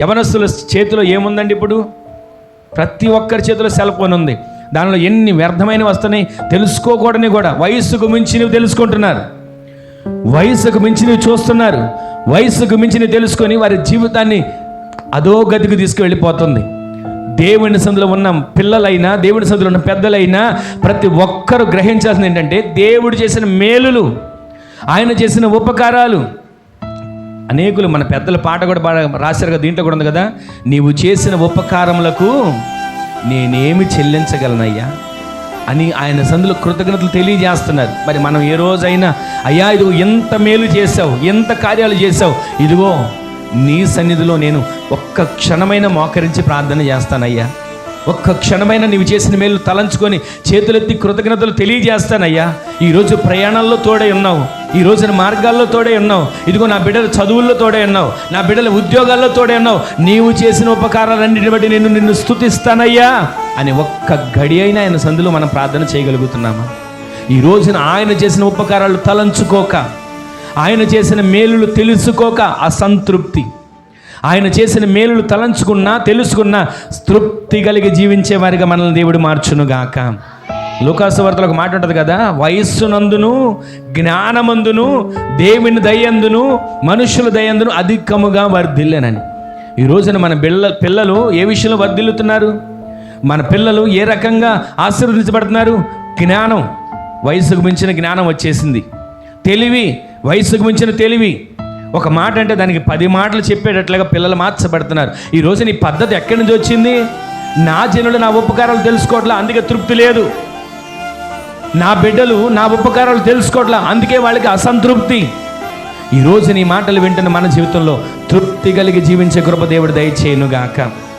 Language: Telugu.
యవనస్తుల చేతిలో ఏముందండి ఇప్పుడు? ప్రతి ఒక్కరి చేతిలో సెల్ ఫోన్ ఉంది. దానిలో ఎన్ని వ్యర్థమైనవి వస్తున్నాయి తెలుసుకోకూడని కూడా. వయస్సుకు మించినవి తెలుసుకుంటున్నారు. వయసుకు మించినవి చూస్తున్నారు. వయసుకు మించి తెలుసుకొని వారి జీవితాన్ని అదో గదికి తీసుకువెళ్ళిపోతుంది. దేవుని సందులో ఉన్న పిల్లలైనా దేవుని సందులో ఉన్న పెద్దలైనా ప్రతి ఒక్కరూ గ్రహించాల్సింది ఏంటంటే దేవుడు చేసిన మేలులు ఆయన చేసిన ఉపకారాలు అనేకులు మన పెద్దల పాట కూడా బాగా రాశారు కదా దీంట్లో కూడా ఉంది కదా? నీవు చేసిన ఉపకారములకు నేనేమి చెల్లించగలనయ్యా? అని ఆయన సందులో కృతజ్ఞతలు తెలియజేస్తున్నారు. మరి మనం ఏ రోజైనా అయ్యా ఇదిగో ఎంత మేలు చేసావు ఎంత కార్యాలు చేసావు ఇదిగో నీ సన్నిధిలో నేను ఒక్క క్షణమైన మోకరించి ప్రార్థన చేస్తానయ్యా. ఒక్క క్షణమైన నీవు చేసిన మేలు తలంచుకొని చేతులెత్తి కృతజ్ఞతలు తెలియజేస్తానయ్యా. ఈరోజు ప్రయాణాల్లో తోడే ఉన్నావు. ఈ రోజున మార్గాల్లో తోడే ఉన్నావు. ఇదిగో నా బిడ్డల చదువుల్లో తోడే ఉన్నావు. నా బిడ్డల ఉద్యోగాల్లో తోడే ఉన్నావు. నీవు చేసిన ఉపకారాలన్నిటిని బట్టి నేను నిన్ను స్తుతిస్తానయ్యా అని ఒక్క గడి అయినా ఆయన సందులో మనం ప్రార్థన చేయగలుగుతున్నామా? ఈ రోజున ఆయన చేసిన ఉపకారాలు తలంచుకోక ఆయన చేసిన మేలులు తెలుసుకోక అసంతృప్తి. ఆయన చేసిన మేలులు తలంచుకున్నా తెలుసుకున్నా తృప్తి కలిగి జీవించే వారిగా మనల్ని దేవుడు మార్చునుగాక. లూకాసు వార్తలో ఒక మాట ఉంటుంది కదా వయస్సునందును జ్ఞానమందును దేవుని దయందును మనుషుల దయందును అధికముగా వర్ధిల్లేనని. ఈ రోజున మన పిల్ల పిల్లలు ఏ విషయంలో వర్ధిల్లుతున్నారు? మన పిల్లలు ఏ రకంగా ఆశీర్వదించబడుతున్నారు? జ్ఞానం. వయసుకు మించిన జ్ఞానం వచ్చేసింది. తెలివి. వయసుకు మించిన తెలివి. ఒక మాట అంటే దానికి పది మాటలు చెప్పేటట్లుగా పిల్లలు మార్చబడుతున్నారు. ఈ నీ పద్ధతి ఎక్కడి నుంచి వచ్చింది? నా జనులు నా ఉపకారాలు తెలుసుకోవట్లా అందుకే తృప్తి లేదు. నా బిడ్డలు నా ఉపకారాలు తెలుసుకోవట్లా అందుకే వాళ్ళకి అసంతృప్తి. ఈ నీ మాటలు వింటున్న మన జీవితంలో తృప్తి కలిగి జీవించే కృప దేవుడు గాక